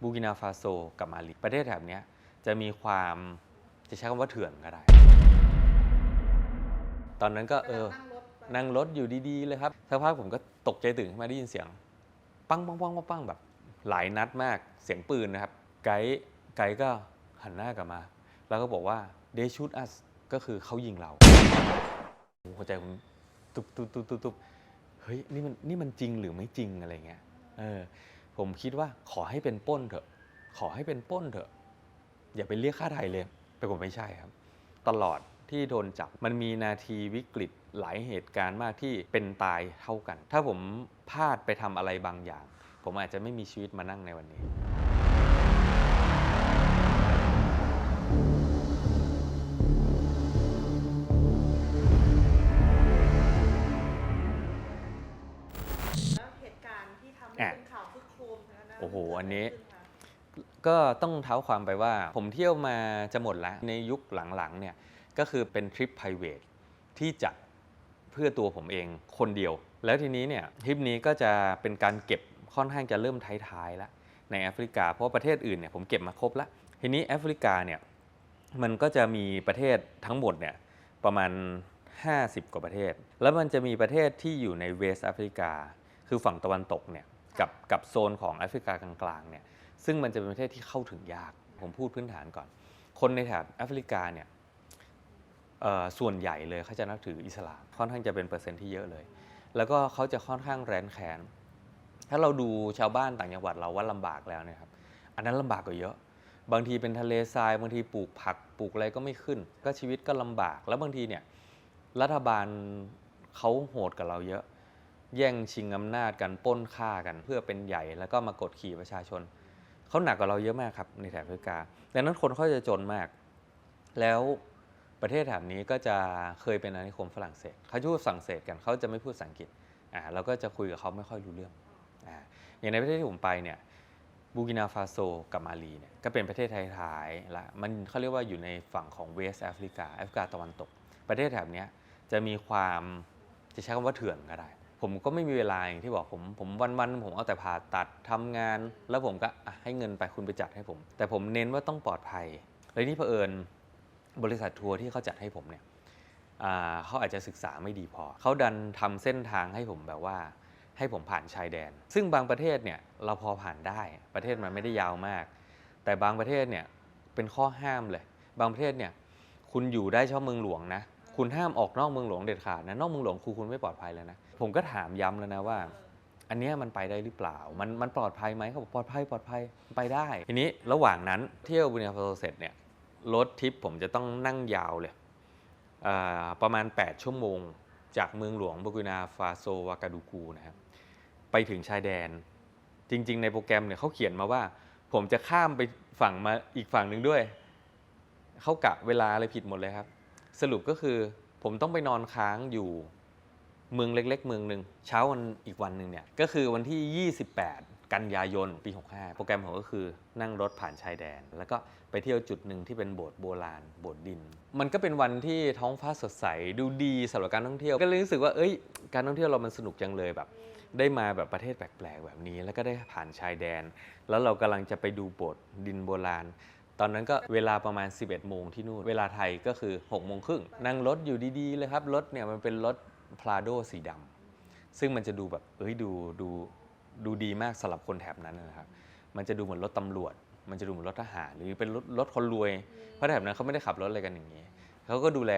บูกินาฟาโซกับมาลีประเทศแถบนี้จะมีความจะใช้คำว่าเถื่อนก็ได้ ตอนนั้นก็เออ นั่งรถอยู่ดีๆเลยครับสักพักผมก็ตกใจตื่นขึ้นมาได้ยินเสียง ปังปังปังปังปงแบบ หลายนัดมากเสียงปืนนะครับ ไกด์ไกด์ก็หันหน้ากลับมา แล้วก็บอกว่า they shoot us ก็คือเขายิงเราหัวใจผมตุบตุบตุบตุบตุบเฮ้ยนี่มันนี่มันจริงหรือไม่จริงอะไรเงี้ยเออ ผมคิดว่าขอให้เป็นป้นเถอะ ขอให้เป็นป้นเถอะ อย่าไปเรียกค่าไทยเลยแต่ผมไม่ใช่ครับ ตลอดที่โดนจับมันมีนาทีวิกฤตหลายเหตุการณ์มากที่เป็นตายเท่ากัน ถ้าผมพลาดไปทำอะไรบางอย่าง ผมอาจจะไม่มีชีวิตมานั่งในวันนี้ อันนี้ ก็ต้องเท้าความไปว่า ผมเที่ยวมาจะหมดแล้ว ในยุคหลังๆเนี่ยก็คือเป็นทริป p r i v a t ที่จัดเพื่อตัวผมเองคนเดียว แล้วทีนี้เนี่ยทริปนี้ก็จะเป็นการเก็บค่อนข้างจะเริ่มท้ายๆแล้วในแอฟริกา เพราะประเทศอื่นเนี่ยผมเก็บมาครบแล้ว ทีนี้แอฟริกาเนี่ยมันก็จะมีประเทศทั้งหมดเนี่ยประมาณ 50 กว่าประเทศ แล้วมันจะมีประเทศที่อยู่ในเวสต์แอฟริกา คือฝั่งตะวันตกเนี่ย กับกับโซนของแอฟริกากลางๆเนี่ยซึ่งมันจะเป็นประเทศที่เข้าถึงยาก ผมพูดพื้นฐานก่อน คนในแถบแอฟริกาเนี่ยส่วนใหญ่เลยเขาจะนับถืออิสลามค่อนข้างจะเป็นเปอร์เซ็นต์ที่เยอะเลย แล้วก็เขาจะค่อนข้างแรนแค้นถ้าเราดูชาวบ้านต่างจังหวัดเราว่าลำบากแล้วเนะครับ อันนั้นลำบากกว่าเยอะ บางทีเป็นทะเลทราย บางทีปลูกผักปลูกอะไรก็ไม่ขึ้น ก็ชีวิตก็ลำบาก แล้วบางทีเนี่ยรัฐบาลเขาโหดกับเราเยอะ แย่งชิงอำนาจกันป้นฆ่ากันเพื่อเป็นใหญ่แล้วก็มากดขี่ประชาชน เขาหนักกว่าเราเยอะมากครับในแถบแอฟริกาดังนั้นคนเขาจะจนมาก แล้วประเทศแถบนี้ก็จะเคยเป็นอาณานิคมฝรั่งเศสเขาพูดฝรั่งเศสกันเขาจะไม่พูดภาษาอังกฤษอ่าเราก็จะคุยกับเขาไม่ค่อยรู้เรื่องอ่าอย่างในประเทศที่ผมไปเนี่ยบูกินาฟาโซกับมาลีเนี่ยก็เป็นประเทศท้ายๆละมันเขาเรียกว่าอยู่ในฝั่งของเวสแอฟริกาแอฟริกาตะวันตก ประเทศแถบนี้จะมีความจะใช้คำว่าเถื่อนก็ได้ ผมก็ไม่มีเวลาอย่างที่บอกผมผมวันๆผมเอาแต่ผ่าตัดทำงาน แล้วผมก็ให้เงินไปคุณไปจัดให้ผม แต่ผมเน้นว่าต้องปลอดภัยเลยนี่เผอิญบริษัททัวร์ที่เขาจัดให้ผมเนี่ยเขาอาจจะศึกษาไม่ดีพอ เขาดันทำเส้นทางให้ผมแบบว่า ให้ผมผ่านชายแดน ซึ่งบางประเทศเนี่ยเราพอผ่านได้ประเทศมันไม่ได้ยาวมาก แต่บางประเทศเนี่ยเป็นข้อห้ามเลย บางประเทศเนี่ยคุณอยู่ได้เฉพาะเมืองหลวงนะ คุณห้ามออกนอกเมืองหลวงเด็ดขาดนะนอกเมืองหลวงคือคุณไม่ปลอดภัยแล้วนะ ผมก็ถามย้ำแล้วนะว่า อันเนี้ยมันไปได้หรือเปล่า มันมันปลอดภัยไหมเขาบอกปลอดภัยปลอดภัยไปได้ ทีนี้ระหว่างนั้นเที่ยวบุญญาฟาโซเสร็จเนี่ยรถทิปผมจะต้องนั่งยาวเลยอ่าประมาณ 8 ชั่วโมง จากเมืองหลวงบูกินาฟาโซวากาดูกูนะครับไปถึงชายแดน จริง ๆ ในโปรแกรมเนี่ยเขาเขียนมาว่า ผมจะข้ามไปฝั่งมาอีกฝั่งหนึ่งด้วยเขากะเวลาอะไรผิดหมดเลยครับ สรุปก็คือผมต้องไปนอนค้างอยู่ เมืองเล็ก ๆ เมืองหนึ่งเช้าวันอีกวันหนึ่งเนี่ยก็คือวันที่ 28 กันยายนปี 65 โปรแกรมผมก็คือนั่งรถผ่านชายแดน แล้วก็ไปเที่ยวจุดหนึ่งที่เป็นโบสถ์โบราณโบสถ์ดิน มันก็เป็นวันที่ท้องฟ้าสดใสดูดีสำหรับการท่องเที่ยว ก็เลยรู้สึกว่าเอ้ย การท่องเที่ยวเรามันสนุกจังเลยแบบ ได้มาแบบประเทศแปลกๆแบบนี้ แล้วก็ได้ผ่านชายแดน แล้วเรากำลังจะไปดูโบสถ์ดินโบราณตอนนั้นก็เวลาประมาณ 11 โมงที่นู่น เวลาไทยก็คือ 6 โมงครึ่ง นั่งรถอยู่ดี ๆ เลยครับ รถเนี่ยมันเป็นรถ พลาโดสีดำซึ่งมันจะดูแบบเอ้ยดูดูดูดีมากสำหรับคนแถบนั้นนะครับ มันจะดูเหมือนรถตำรวจ มันจะดูเหมือนรถทหารหรือเป็นรถรถคนรวย เพราะแถบนั้นเขาไม่ได้ขับรถอะไรกันอย่างนี้เขาก็ดูแล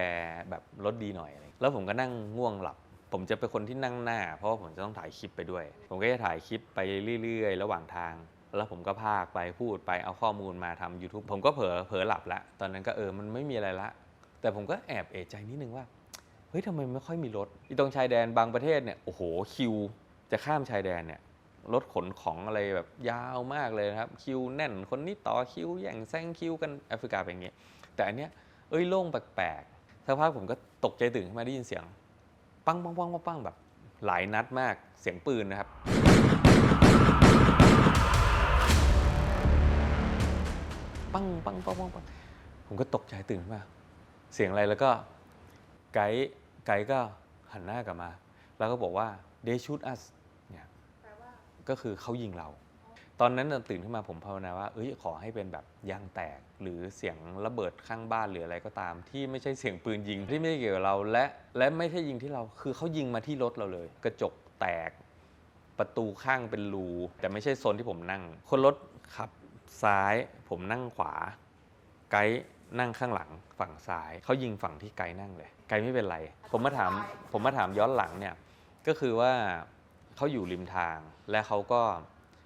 แบบรถดีหน่อยอะไรแล้วผมก็นั่งง่วงหลับ ผมจะเป็นคนที่นั่งหน้า เพราะว่าผมจะต้องถ่ายคลิปไปด้วย ผมก็จะถ่ายคลิปไปเรื่อยๆ ระหว่างทาง แล้วผมก็พากไปพูดไปเอาข้อมูลมาทำ YouTube ผมก็เผลอเผลอหลับละ ตอนนั้นก็เออมันไม่มีอะไรละ แต่ผมก็แอบเอะใจนิดนึงว่า เฮ้ยทำไมไม่ค่อยมีรถอีตรงชายแดนบางประเทศเนี่ยโอ้โหคิว จะข้ามชายแดนเนี่ยรถขนของอะไรแบบยาวมากเลยนะครับ คิวแน่นคนนี้ต่อคิวแย่งแซงคิวกันแอฟริกาเป็นอย่างงี้ แต่อันเนี้ยเอ้ยโล่งแปลกๆสักพักผมก็ตกใจตื่นขึ้นมาได้ยินเสียงปังปังปังปังปังแบบ หลายนัดมากเสียงปืนนะครับ ปังปังปังปังปังผมก็ตกใจตื่นขึ้นมา เสียงอะไรแล้วก็ ไกด์ไกด์ก็หันหน้ากลับมา แล้วก็บอกว่า they shoot us เนี่ยก็คือเขายิงเรา ตอนนั้นตื่นขึ้นมาผมภาวนาว่า เอ้ยขอให้เป็นแบบยางแตก หรือเสียงระเบิดข้างบ้านหรืออะไรก็ตาม ที่ไม่ใช่เสียงปืนยิงที่ไม่ได้เกี่ยวกับเรา และและไม่ใช่ยิงที่เราคือเขายิงมาที่รถเราเลย กระจกแตกประตูข้างเป็นรู แต่ไม่ใช่โซนที่ผมนั่ง คนรถขับซ้าย ผมนั่งขวา ไกด์ นั่งข้างหลังฝั่งซ้ายเขายิงฝั่งที่ไกด์นั่งเลย ไกด์ไม่เป็นไร ผมมาถามผมมาถามย้อนหลังเนี่ยก็คือว่าเขาอยู่ริมทาง และเขาก็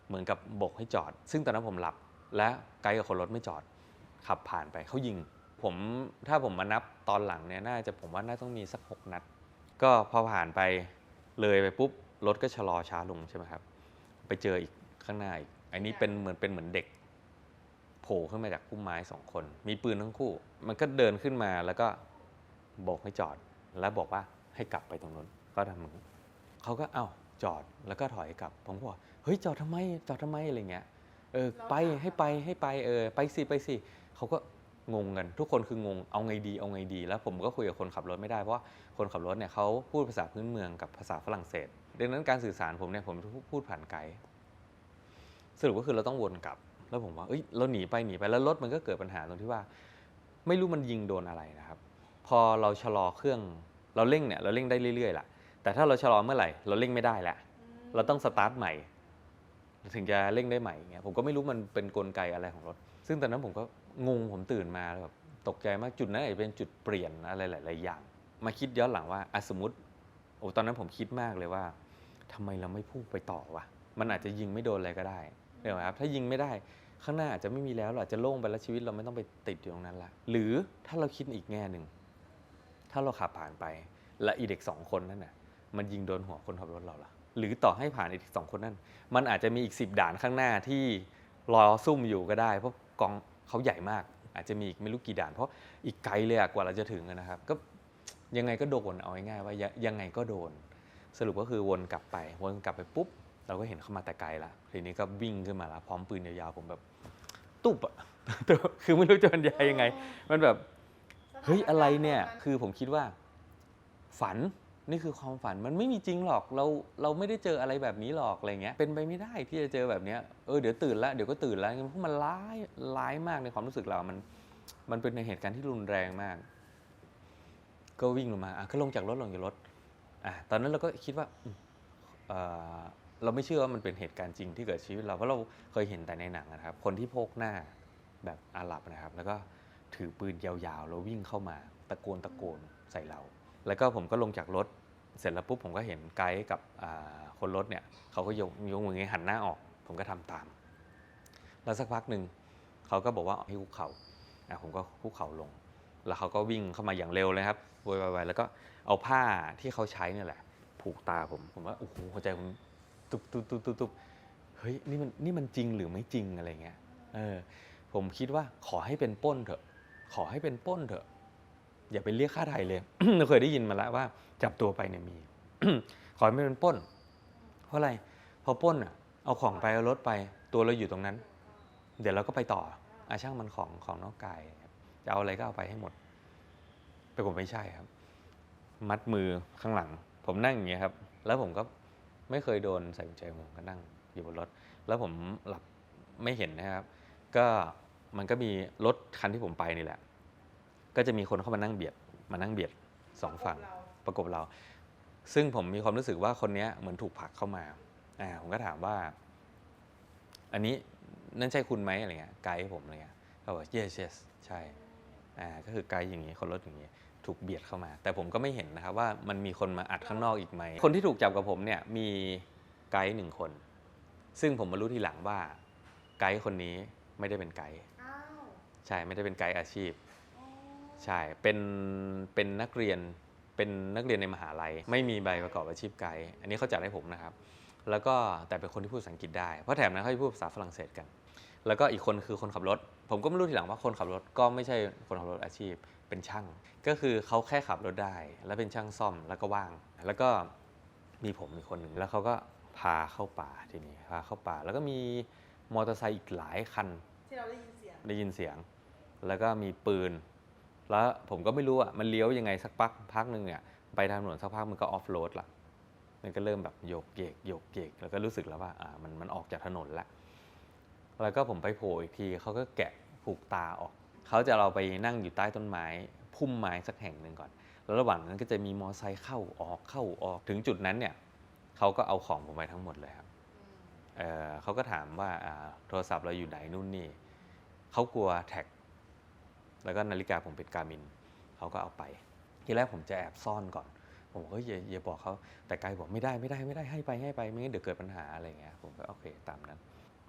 เหมือนกับโบกให้จอด ซึ่งตอนนั้นผมหลับ และไกด์กับคนรถไม่จอด ขับผ่านไปเขายิง ผมถ้าผมมานับตอนหลังเนี่ยน่าจะผมว่าน่าต้องมีสักหกนัด ก็พอผ่านไปเลยไปปุ๊บรถก็ชะลอช้าลงใช่ไหมครับ ไปเจออีกข้างหน้าอีกอันนี้เป็นเหมือนเป็นเหมือนเด็กโผ ล่ขึ้นมาจากพุ่มไม้สองคน มีปืนทั้งคู่ มันก็เดินขึ้นมาแล้วก็โบกให้จอด แล้วบอกว่าให้กลับไปตรงนู้นก็ทำเหมือนเขาก็เอ้าจอดแล้วก็ถอยกลับ ผมก็บอกเฮ้ยจอดทำไมจอดทำไมอะไรเงี้ยเออไปให้ไปให้ไปเออไปสิไปสิเขาก็งงกันทุกคนคืองงเอาไงดีเอาไงดี แล้วผมก็คุยกับคนขับรถไม่ได้เพราะว่าคนขับรถเนี่ยเขาพูดภาษาพื้นเมืองกับภาษาฝรั่งเศส ดังนั้นการสื่อสารผมเนี่ยผมพูดผ่านไกด์สรุปก็คือเราต้องวนกลับ แล้วผมว่าเอ้ยเราหนีไปหนีไปแล้วรถมันก็เกิดปัญหาตรงที่ว่า ไม่รู้มันยิงโดนอะไรนะครับ พอเราชะลอเครื่องเราเร่งเนี่ยเราเร่งได้เรื่อยๆแหละแต่ถ้าเราชะลอเมื่อไหร่เราเร่งไม่ได้แล้วเราต้องสตาร์ทใหม่ถึงจะเร่งได้ใหม่อย่างเงี้ยผมก็ไม่รู้มันเป็นกลไกอะไรของรถ ซึ่งตอนนั้นผมก็งงผมตื่นมาแล้วแบบตกใจมากจุดนั้นอาจจะเป็นจุดเปลี่ยนอะไรหลาย ๆ อย่าง มาคิดย้อนหลังว่าอะสมมติโอ้ตอนนั้นผมคิดมากเลยว่าทำไมเราไม่พุ่งไปต่อวะมันอาจจะยิงไม่โดนอะไรก็ได้เห็นไหมครับ ถ้ายิงไม่ได้ ข้างหน้าอาจจะไม่มีแล้วเราอาจจะโล่งไปแล้วชีวิตเราไม่ต้องไปติดอยู่ตรงนั้นละหรือถ้าเราคิดอีกแง่หนึ่งถ้าเราขับผ่านไปและอีเด็กสองคนนั่นน่ะมันยิงโดนหัวคนขับรถเราละหรือต่อให้ผ่านอีกสองคนนั่นมันอาจจะมีอีกสิบด่านข้างหน้าที่รอซุ่มอยู่ก็ได้ เพราะกองเขาใหญ่มาก อาจจะมีอีกไม่รู้กี่ด่าน เพราะอีกไกลเลยกว่าเราจะถึงนะครับ ก็ยังไงก็โดนเอาง่ายๆว่ายังไงก็โดน สรุปก็คือวนกลับไป วนกลับไปปุ๊บ เราก็เห็นเขามาแต่ไกลละทีนี้ก็วิ่งขึ้นมาละพร้อมปืนยาวๆผมแบบตุ๊บอะ คือไม่รู้จะบรรยายยังไง มันแบบ เฮ้ยอะไรเนี่ย คือผมคิดว่า ฝันนี่คือความฝันมันไม่มีจริงหรอกเราเราไม่ได้เจออะไรแบบนี้หรอกอะไรเงี้ยเป็นไปไม่ได้ที่จะเจอแบบเนี้ยเออเดี๋ยวตื่นแล้วเดี๋ยวก็ตื่นแล้วเพราะมันร้ายร้ายมากในความรู้สึกเรา มัน มันเป็นในเหตุการณ์ที่รุนแรงมาก ก็วิ่งลงมาอะก็ลงจากรถลงจากรถอะตอนนั้นเราก็คิดว่าอืมเอ่อ เราไม่เชื่อว่ามันเป็นเหตุการณ์จริงที่เกิดชีวิตเราเพราะเราเคยเห็นแต่ในหนังนะครับ คนที่โพกหน้าแบบอาหรับนะครับ แล้วก็ถือปืนยาวๆแล้ววิ่งเข้ามาตะโกนตะโกนใส่เรา แล้วก็ผมก็ลงจากรถเสร็จแล้วปุ๊บผมก็เห็นไกด์กับคนรถเนี่ยเขาก็ยกยกมือหันหน้าออก ผมก็ทำตาม แล้วสักพักหนึ่งเขาก็บอกว่าให้คุกเข่าอะผมก็คุกเข่าลง แล้วเขาก็วิ่งเข้ามาอย่างเร็วเลยครับวยวายๆแล้วก็เอาผ้าที่เขาใช้เนี่ยแหละ ผูกตาผมผมว่าโอ้โหหัวใจผม ตุบตุบตุบตุบตุบเฮ้ยนี่มันนี่มันจริงหรือไม่จริงอะไรเงี้ยเออผมคิดว่าขอให้เป็นป้นเถอะ ขอให้เป็นป้นเถอะ อย่าไปเรียกค่าไทยเลยเราเคยได้ยินมาแล้วว่า จับตัวไปเนี่ยมี ขอให้ไม่เป็นป้น เพราะอะไรพอป้นอะเอาของไปเอารถไปตัวเราอยู่ตรงนั้น เดี๋ยวเราก็ไปต่ออาช่างมันของของนอกกายจะเอาอะไรก็เอาไปให้หมดแต่ผมไม่ใช่ครับ มัดมือข้างหลัง ผมนั่งอย่างเงี้ยครับ แล้วผมก็ ไม่เคยโดนใส่กุญแจมือก็นั่งอยู่บนรถ แล้วผมหลับไม่เห็นนะครับ ก็มันก็มีรถคันที่ผมไปนี่แหละ ก็จะมีคนเข้ามานั่งเบียดมานั่งเบียดสองฝั่งประกบเรา ซึ่งผมมีความรู้สึกว่าคนนี้เหมือนถูกผลักเข้ามาอ่าผมก็ถามว่า อันนี้นั่นใช่คุณไหมอะไรเงี้ยไกด์ผมอะไรเงี้ยเขาบอก yes yes ใช่อ่าก็คือไกด์อย่างนี้คนรถอย่างนี้ ถูกเบียดเข้ามา แต่ผมก็ไม่เห็นนะครับว่ามันมีคนมาอัดข้างนอกอีกไหม คนที่ถูกจับกับผมเนี่ยมีไกด์หนึ่งคน ซึ่งผมมารู้ทีหลังว่าไกด์คนนี้ไม่ได้เป็นไกด์อ้าวใช่ไม่ได้เป็นไกด์อาชีพอ๋อใช่เป็นเป็นนักเรียนเป็นนักเรียนในมหาลัย ไม่มีใบประกอบอาชีพไกด์อันนี้เขาจัดให้ผมนะครับ แล้วก็แต่เป็นคนที่พูดภาษาอังกฤษได้เพราะแถมนั้นเขาพูดภาษาฝรั่งเศสกัน แล้วก็อีกคนคือคนขับรถ ผมก็ไม่รู้ทีหลังว่าคนขับรถก็ไม่ใช่คนขับรถอาชีพ เป็นช่าง ก็คือเขาแค่ขับรถได้ แล้วเป็นช่างซ่อมแล้วก็ว่าง แล้วก็มีผมอีกคนหนึ่งแล้วเขาก็พาเข้าป่าทีนี้พาเข้าป่า แล้วก็มีมอเตอร์ไซค์อีกหลายคันที่เราได้ยินเสียงได้ยินเสียง แล้วก็มีปืน แล้วผมก็ไม่รู้อะมันเลี้ยวยังไงสักพักพักหนึ่งเนี่ยไปทางถนนสักพักมันก็ออฟโรดละมันก็เริ่มแบบโยกเยกโยกเยกแล้วก็รู้สึกแล้วว่าอ่ามันมันออกจากถนนละแล้วก็ผมไปโผล่อีกทีเขาก็แกะผูกตาออก เขาจะเราไปนั่งอยู่ใต้ต้นไม้พุ่มไม้สักแห่งหนึ่งก่อน แล้วระหว่างนั้นก็จะมีมอไซค์เข้าออกเข้าออกถึงจุดนั้นเนี่ยเขาก็เอาของผมไปทั้งหมดเลยครับเอ่อเขาก็ถามว่าอ่าโทรศัพท์เราอยู่ไหนนู่นนี่เขากลัวแท็ก แล้วก็นาฬิกาผมเป็นการมินเขาก็เอาไป ทีแรกผมจะแอบซ่อนก่อน ผมบอกเฮ้ยอย่าอย่าบอกเขาแต่กายบอกไม่ได้ไม่ได้ไม่ได้ให้ไปให้ไปไม่งั้นเดี๋ยวเกิดปัญหาอะไรเงี้ยผมก็โอเคตามนั้น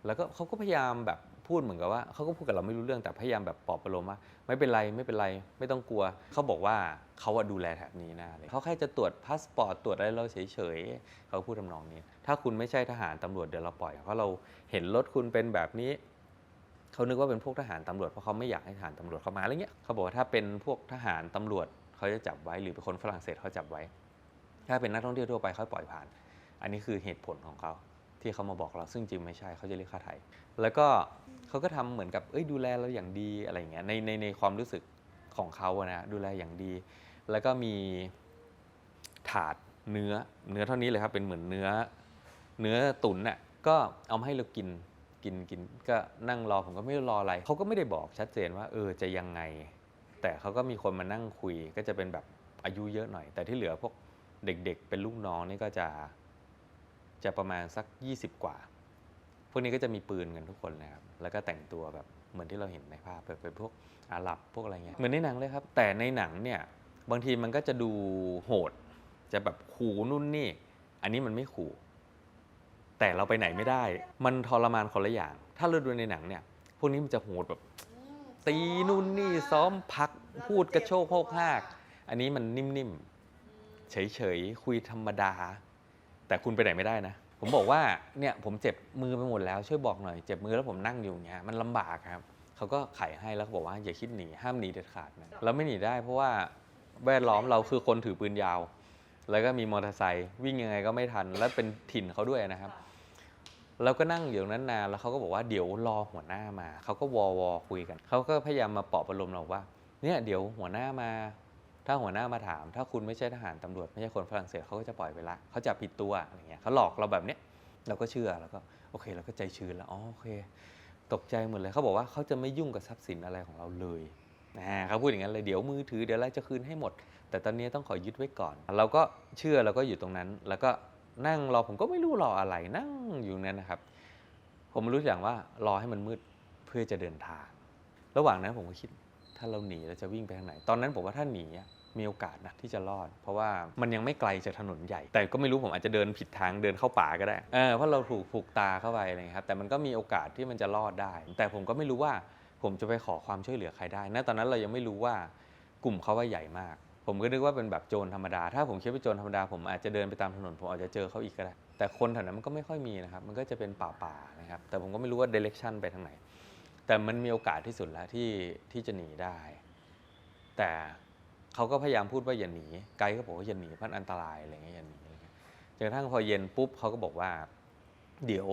แล้วก็เขาก็พยายามแบบ พูดเหมือนกับว่าเขาก็พูดกับเราไม่รู้เรื่องแต่พยายามแบบปลอบประโลมว่าไม่เป็นไรไม่เป็นไรไม่ต้องกลัว เขาบอกว่าเขาอะดูแลแถบนี้นะอะไรเขาแค่จะตรวจพาสปอร์ตตรวจอะไรเราเฉยๆเขาพูดทำนองนี้ ถ้าคุณไม่ใช่ทหารตำรวจเดี๋ยวเราปล่อยเพราะเราเห็นรถคุณเป็นแบบนี้เขานึกว่าเป็นพวกทหารตำรวจเพราะเขาไม่อยากให้ทหารตำรวจเข้ามาอะไรเงี้ยเขาบอกว่าถ้าเป็นพวกทหารตำรวจเขาจะจับไว้หรือเป็นคนฝรั่งเศสเขาจับไว้ ถ้าเป็นนักท่องเที่ยวทั่วไปเขาปล่อยผ่าน อันนี้คือเหตุผลของเขา ที่เขามาบอกเราซึ่งจริงไม่ใช่เขาจะเรียกค่าไทยแล้วก็เขาก็ทำเหมือนกับเอ้ยดูแลเราอย่างดีอะไรอย่างเงี้ยในในในความรู้สึกของเขาอะนะดูแลอย่างดี แล้วก็มีถาดเนื้อเนื้อเท่านี้เลยครับเป็นเหมือนเนื้อเนื้อตุ๋นน่ะก็เอามาให้เรากินกินกินก็นั่งรอผมก็ไม่รออะไรเขาก็ไม่ได้บอกชัดเจนว่าเออจะยังไง แต่เขาก็มีคนมานั่งคุย ก็จะเป็นแบบอายุเยอะหน่อย แต่ที่เหลือพวกเด็กๆ เป็นลูกน้องนี่ก็จะ จะประมาณสัก 20 กว่า พวกนี้ก็จะมีปืนกันทุกคนนะครับแล้วก็แต่งตัวแบบเหมือนที่เราเห็นในภาพแบบเป็นพวกอาหรับพวกอะไรเงี้ยเหมือนในหนังเลยครับ แต่ในหนังเนี่ยบางทีมันก็จะดูโหด จะแบบขู่นู่นนี่ อันนี้มันไม่ขู่ แต่เราไปไหนไม่ได้ มันทรมานคนละอย่าง ถ้าเราดูในหนังเนี่ย พวกนี้มันจะโหดแบบ ตีนู่นนี่ซ้อมพักพูดกระโชกโคกหาก อันนี้มันนิ่มๆเฉยๆคุยธรรมดา แต่คุณไปไหนไม่ได้นะ ผมบอกว่าเนี่ยผมเจ็บมือไปหมดแล้วช่วยบอกหน่อยเจ็บมือแล้วผมนั่งอยู่อย่างเงี้ยมันลำบากครับเขาก็ไขให้แล้วเขาบอกว่าอย่าคิดหนีห้ามหนีเด็ดขาดนะแล้วไม่หนีได้เพราะว่าแวดล้อมเราคือคนถือปืนยาว แล้วก็มีมอเตอร์ไซค์วิ่งยังไงก็ไม่ทัน แล้วเป็นถิ่นเขาด้วยนะครับเราก็นั่งอยู่นั้นนานแล้วเขาก็บอกว่าเดี๋ยวรอหัวหน้ามาเขาก็วอวอคุยกันเขาก็พยายามมาปลอบประโลมเราว่า เนี่ยเดี๋ยวหัวหน้ามา ถ้าหัวหน้ามาถาม ถ้าคุณไม่ใช่ทหารตำรวจไม่ใช่คนฝรั่งเศสเขาก็จะปล่อยไปละเขาจะผิดตัวอะไรเงี้ยเขาหลอกเราแบบเนี้ยเราก็เชื่อแล้วก็โอเคเราก็ใจชื้นแล้วอ๋อโอเค ตกใจหมดเลยเขาบอกว่าเขาจะไม่ยุ่งกับทรัพย์สินอะไรของเราเลยนะเขาพูดอย่างนั้นเลยเดี๋ยวมือถือเดี๋ยวอะไรจะคืนให้หมด แต่ตอนนี้ต้องขอยึดไว้ก่อน เราก็เชื่อเราก็อยู่ตรงนั้น แล้วก็นั่งรอผมก็ไม่รู้รออะไรนั่งอยู่นั้นนะครับ ผมรู้อย่างว่ารอให้มันมืดเพื่อจะเดินทาง ระหว่างนั้นผมก็คิด ถ้าเราหนีเราจะวิ่งไปทางไหน ตอนนั้นผมว่าถ้าหนีมีโอกาสนะที่จะรอด เพราะว่ามันยังไม่ไกลจากถนนใหญ่ แต่ก็ไม่รู้ผมอาจจะเดินผิดทางเดินเข้าป่าก็ได้เออเพราะเราถูกผูกตาเข้าไปอะไรอย่างเงี้ยครับแต่มันก็มีโอกาสที่มันจะรอดได้ แต่ผมก็ไม่รู้ว่าผมจะไปขอความช่วยเหลือใครได้ณตอนนั้นเรายังไม่รู้ว่ากลุ่มเขาว่าใหญ่มาก ผมก็นึกว่าเป็นแบบโจรธรรมดา ถ้าผมคิดว่าโจรธรรมดาผมอาจจะเดินไปตามถนนผมอาจจะเจอเขาอีกก็ได้แต่คนแถวนั้นมันก็ไม่ค่อยมีนะครับมันก็จะเป็นป่าๆนะครับแต่ผมก็ไม่รู้ว่า direction ไปทางไหน แต่มันมีโอกาสที่สุดแล้วที่ที่จะหนีได้ แต่เขาก็พยายามพูดว่าอย่าหนี ไกด์ก็บอกว่าอย่าหนีเพราะอันตรายอะไรเงี้ยอย่าหนีเงี้ยจนกระทั่งพอเย็นปุ๊บเขาก็บอกว่า เดี๋ยว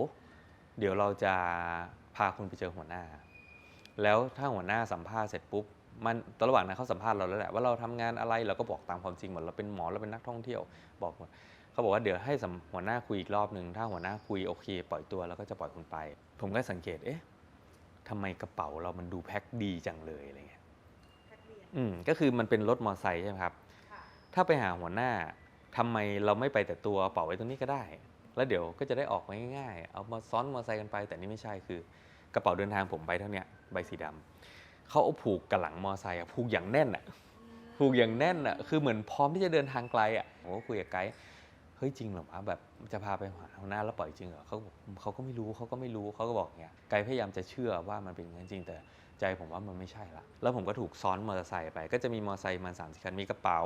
เดี๋ยวเราจะพาคุณไปเจอหัวหน้า แล้วถ้าหัวหน้าสัมภาษณ์เสร็จปุ๊บมันตอนระหว่างนั้นเขาสัมภาษณ์เราแล้วแหละว่าเราทำงานอะไรเราก็บอกตามความจริงหมดเราเป็นหมอเราเป็นนักท่องเที่ยว บอกหมดเขาบอกว่าเดี๋ยวให้สัมหัวหน้าคุยอีกรอบหนึ่งถ้าหัวหน้าคุยโอเค ปล่อยตัวแล้วก็จะปล่อยคุณไป ผมก็สังเกตเอ๊ะ ทำไมกระเป๋าเรามันดูแพ็คดีจังเลยอะไรเงี้ยแพ็คเรียนอืมก็คือมันเป็นรถมอเตอร์ไซค์ใช่ไหมครับค่ะถ้าไปหาหัวหน้าทำไมเราไม่ไปแต่ตัวเอาเป๋าไว้ตรงนี้ก็ได้ แล้วเดี๋ยวก็จะได้ออกมาง่ายๆ เอามาซ้อนมอเตอร์ไซค์กันไป แต่นี่ไม่ใช่คือกระเป๋าเดินทางผมใบเท่าเนี้ยใบสีดำเขาเอาผูกกับหลังมอเตอร์ไซค์อะผูกอย่างแน่นอะผูกอย่างแน่นอะคือเหมือนพร้อมที่จะเดินทางไกลอะผมก็คุยกับไกด์เฮ้ยจริงเหรอวะแบบ จะพาไปหาหัวหน้าแล้วปล่อยจริงเหรอเขาก็บอกเขาก็ไม่รู้เขาก็ไม่รู้เขาก็บอกอย่างเงี้ยไกด์พยายามจะเชื่อว่ามันเป็นอย่างนั้นจริงแต่ใจผมว่ามันไม่ใช่ละแล้วผมก็ถูกซ้อนมอเตอร์ไซค์ไป ก็จะมีมอเตอร์ไซค์มาสามสี่คันมีกระเป๋า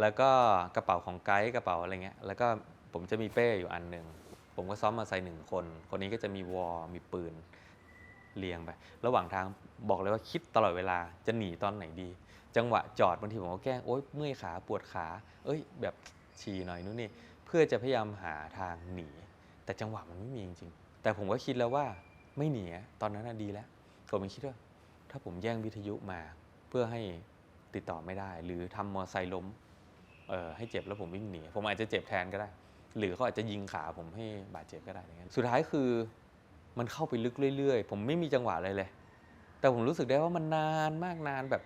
แล้วก็กระเป๋าของไกด์กระเป๋าอะไรเงี้ยแล้วก็ผมจะมีเป้อยู่อันหนึ่งผมก็ซ้อมมอเตอร์ไซค์หนึ่งคน คนนี้ก็จะมีวอลมีปืนเรียงไป ระหว่างทางบอกเลยว่าคิดตลอดเวลาจะหนีตอนไหนดี จังหวะจอดบางทีผมก็แกล้งโอ๊ยเมื่อยขาปวดขา เอ้ยแบบฉี่หน่อยนู่นนี่ พื่อจะพยายามหาทางหนี แต่จังหวะมันไม่มีจริงๆแต่ผมก็คิดแล้วว่าไม่หนีตอนนั้นดีแล้วผมคิดว่า ถ้าผมแย่งวิทยุมาเพื่อให้ติดต่อไม่ได้ หรือทำมอไซค์ล้มเอ่อให้เจ็บแล้วผมวิ่งหนีผมอาจจะเจ็บแทนก็ได้ หรือเขาอาจจะยิงขาผมให้บาดเจ็บก็ได้อะไรเงี้ยสุดท้ายคือมันเข้าไปลึกเรื่อยๆ ผมไม่มีจังหวะอะไรเลย แต่ผมรู้สึกได้ว่ามันนานมากนานแบบ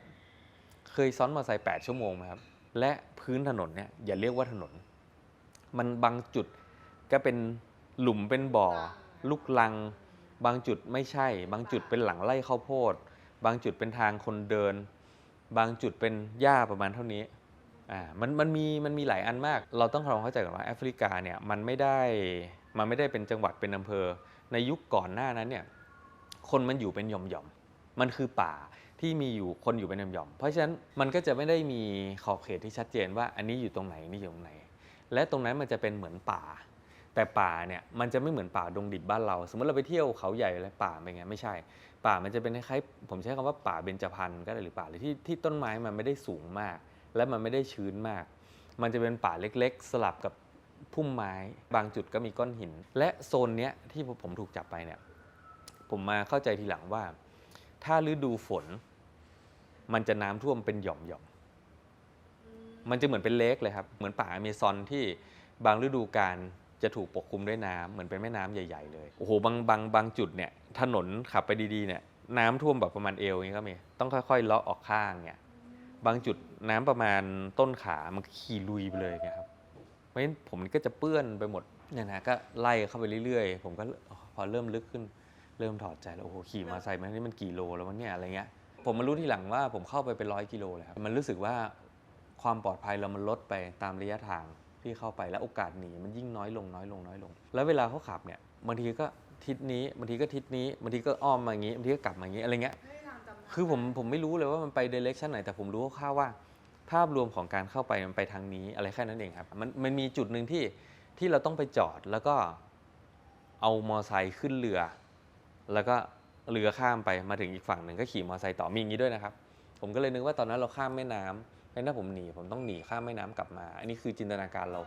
เคยซ้อนมอเตอร์ไซค์แปดชั่วโมงไหมครับ และพื้นถนนเนี่ยอย่าเรียกว่าถนน มันบางจุดก็เป็นหลุมเป็นบ่อ ลูกลัง บางจุดไม่ใช่ บางจุดเป็นหลังไร่ข้าวโพด บางจุดเป็นทางคนเดิน บางจุดเป็นหญ้าประมาณเท่านี้อ่ามันมันมีมันมีหลายอันมาก เราต้องทำความเข้าใจก่อนว่าแอฟริกาเนี่ยมันไม่ได้มันไม่ได้เป็นจังหวัดเป็นอำเภอ ในยุคก่อนหน้านั้นเนี่ยคนมันอยู่เป็นหย่อมๆมันคือป่าที่มีอยู่คนอยู่เป็นหย่อมๆเพราะฉะนั้นมันก็จะไม่ได้มีขอบเขตที่ชัดเจนว่าอันนี้อยู่ตรงไหนนี่อยู่ตรงไหน และตรงนั้นมันจะเป็นเหมือนป่า แต่ป่าเนี่ยมันจะไม่เหมือนป่าดงดิบบ้านเรา สมมติเราไปเที่ยวเขาใหญ่อะไรป่าเป็นไงไม่ใช่ ป่ามันจะเป็นคล้ายๆผมใช้คำว่าป่าเบญจพรรณก็ได้หรือป่าเลยที่ที่ต้นไม้มันไม่ได้สูงมาก และมันไม่ได้ชื้นมาก มันจะเป็นป่าเล็กๆ สลับกับพุ่มไม้บางจุดก็มีก้อนหิน และโซนเนี้ยที่ผมถูกจับไปเนี่ยผมมาเข้าใจทีหลังว่า ถ้าฤดูฝน มันจะน้ำท่วมเป็นหย่อมๆมั มันจะเหมือนเป็นเลกเลยครับ เหมือนป่าอเมซอนที่บางฤดูกาลจะถูกปกคลุมด้วยน้ำเหมือนเป็นแม่น้ำใหญ่ ๆ เลย โอ้โห บางบางบางจุดเนี่ยถนนขับไปดีๆเนี่ยน้ำท่วมแบบประมาณเอวอย่างนี้ก็มี ต้องค่อยๆเลาะออกข้างเนี่ย บางจุดน้ำประมาณต้นขา มันขี่ลุยไปเลยครับ เพราะฉะนั้นผมก็จะเปื้อนไปหมดเนี่ยนะก็ไล่เข้าไปเรื่อยๆ ผมก็พอเริ่มลึกขึ้น เริ่มถอดใจแล้วโอ้โหขี่มอเตอร์ไซค์มันนี่มันกี่โลแล้ววะเนี่ยอะไรเงี้ยผมมารู้ทีหลังว่าผมเข้าไปเป็นร้อยกิโลเลยครับมันรู้สึกว่า ความปลอดภัยเรามันลดไปตามระยะทางที่เข้าไปแล้วโอกาสหนีมันยิ่งน้อยลงน้อยลงน้อยลง แล้วเวลาเขาขับเนี่ยบางทีก็ทิศนี้บางทีก็ทิศนี้บางทีก็อ้อมมาอย่างนี้บางทีก็กลับมาอย่างนี้อะไรเงี้ยคือผมผมไม่รู้เลยว่ามันไปเดเรคชันไหนแต่ผมรู้คร่าวๆว่า ภาพรวมของการเข้าไปมันไปทางนี้อะไรแค่นั้นเองครับมันมันมีจุดหนึ่งที่ที่เราต้องไปจอดแล้วก็เอามอไซค์ขึ้นเรือ แล้วก็เรือข้ามไปมาถึงอีกฝั่งหนึ่งก็ขี่มอไซค์ต่อมีอย่างนี้ด้วยนะครับ ผมก็เลยนึกว่าตอนนั้นเราข้ามแม่น้ำ เพราะฉะนั้นผมหนีผมต้องหนีข้ามแม่น้ำกลับมา อันนี้คือจินตนาการเรา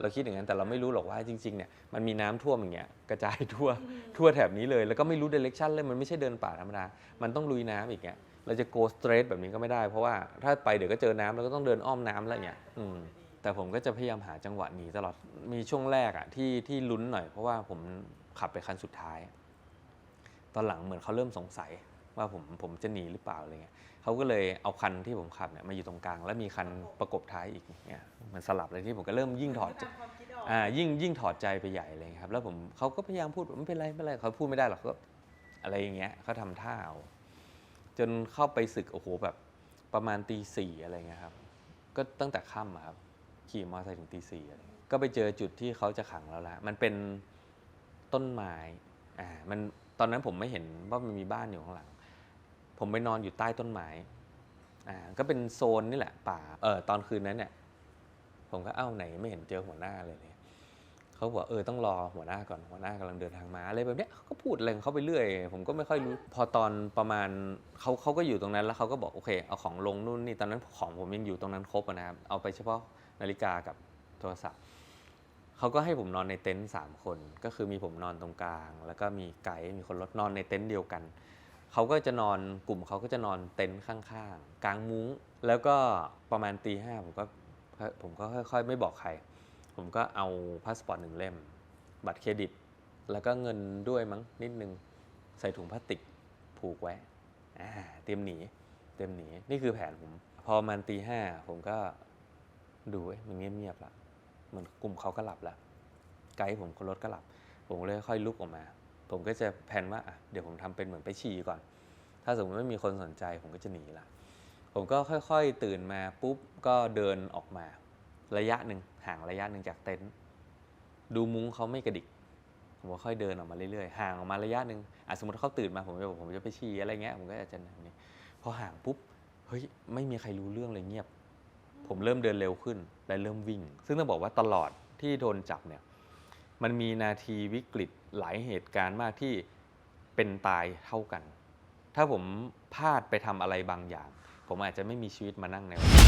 เราคิดอย่างนั้นแต่เราไม่รู้หรอกว่าจริงๆเนี่ยมันมีน้ำท่วมอย่างเงี้ยกระจายทั่วทั่วแถบนี้เลย แล้วก็ไม่รู้เดเรคชันเลยมันไม่ใช่เดินป่าธรรมดามันต้องลุยน้ำอีกเงี้ยเราจะ go straight แบบนี้ก็ไม่ได้ เพราะว่าถ้าไปเดี๋ยวก็เจอน้ำแล้วก็ต้องเดินอ้อมน้ำแล้วเงี้ยอืมแต่ผมก็จะพยายามหาจังหวะหนีตลอดมีช่วงแรกอะที่ที่ลุ้นหน่อยเพราะว่าผมขับไปคันสุดท้าย ตอนหลังเหมือนเขาเริ่มสงสัย ว่าผมผมจะหนีหรือเปล่าอะไรเงี้ยเขาก็เลยเอาคันที่ผมขับเนี่ยมาอยู่ตรงกลาง แล้วมีคันประกบท้ายอีกเนี่ยมันสลับเลยที่ผมก็เริ่มยิ่งถอดใจตามความคิดออกอ่ายิ่งยิ่งถอดใจไปใหญ่เลยครับ แล้วผมเขาก็พยายามพูดไม่เป็นไรไม่เป็นไรเขาพูดไม่ได้หรอกเขาก็อะไรอย่างเงี้ยเขาทำท่าเอาจนเข้าไปศึกโอ้โหแบบประมาณตีสี่อะไรเงี้ยครับ ก็ตั้งแต่ค่ำอะครับขี่มอเตอร์ไซค์ถึงตีสี่อะไรเงี้ยก็ไปเจอจุดที่เขาจะขังเราแล้วมันเป็นต้นไม้อ่ามันตอนนั้นผมไม่เห็นว่ามันมีบ้านอยู่ข้างหลัง ผมไปนอนอยู่ใต้ต้นไม้อ่าก็เป็นโซนนี่แหละ ป่าเออตอนคืนนั้นเนี่ยผมก็เอ้าไหนไม่เห็นเจอหัวหน้าเลยเนี่ยเขาบอกเออต้องรอหัวหน้าก่อนหัวหน้ากำลังเดินทางมาอะไรแบบเนี้ยเขาก็พูดอะไรของเขาไปเรื่อย ผมก็ไม่ค่อยรู้ พอตอนประมาณเขาเขาก็อยู่ตรงนั้นแล้วเขาก็บอกโอเคเอาของลงนู่นนี่ตอนนั้นของผมยังอยู่ตรงนั้นครบอะนะครับเอาไปเฉพาะนาฬิกากับโทรศัพท์เขาก็ให้ผมนอนในเต็นท์สามคน ก็คือมีผมนอนตรงกลาง แล้วก็มีไกด์มีคนรถนอนในเต็นท์เดียวกัน เขาก็จะนอนกลุ่มเขาก็จะนอนเต็นท์ข้างๆ กลางมุ้ง แล้วก็ประมาณตีห้าผมก็ผมก็ค่อยๆ ไม่บอกใคร ผมก็เอาพาสปอร์ตหนึ่งเล่ม บัตรเครดิต แล้วก็เงินด้วยมั้งนิดนึง ใส่ถุงพลาสติกผูกไว้เตรียมหนี เตรียมหนี นี่คือแผนผม พอมันตีห้าผมก็ดูเอ้ยมันเงียบๆละเหมือนกลุ่มเขาก็หลับแล้ว ไกด์ผมคนรถก็หลับ ผมเลยค่อยลุกออกมา ผมก็จะแผนว่าเดี๋ยวผมทำเป็นเหมือนไปฉี่ก่อน ถ้าสมมติไม่มีคนสนใจผมก็จะหนีละ ผมก็ค่อยๆตื่นมาปุ๊บก็เดินออกมา ระยะหนึ่งห่างระยะหนึ่งจากเต็นท์ดูมุ้งเขาไม่กระดิก ผมก็ค่อยเดินออกมาเรื่อยๆห่างออกมาระยะหนึ่งอสมมติเขาตื่นมาผมจะบอกผมจะไปฉี่อะไรเงี้ยผมก็อาจจะแบบนี้พอห่างปุ๊บเฮ้ยไม่มีใครรู้เรื่องเลยเงียบ ผมเริ่มเดินเร็วขึ้นและเริ่มวิ่ง ซึ่งต้องบอกว่าตลอดที่โดนจับเนี่ยมันมีนาทีวิกฤต หลายเหตุการณ์มากที่เป็นตายเท่ากัน ถ้าผมพลาดไปทำอะไรบางอย่าง ผมอาจจะไม่มีชีวิตมานั่งในวันนี้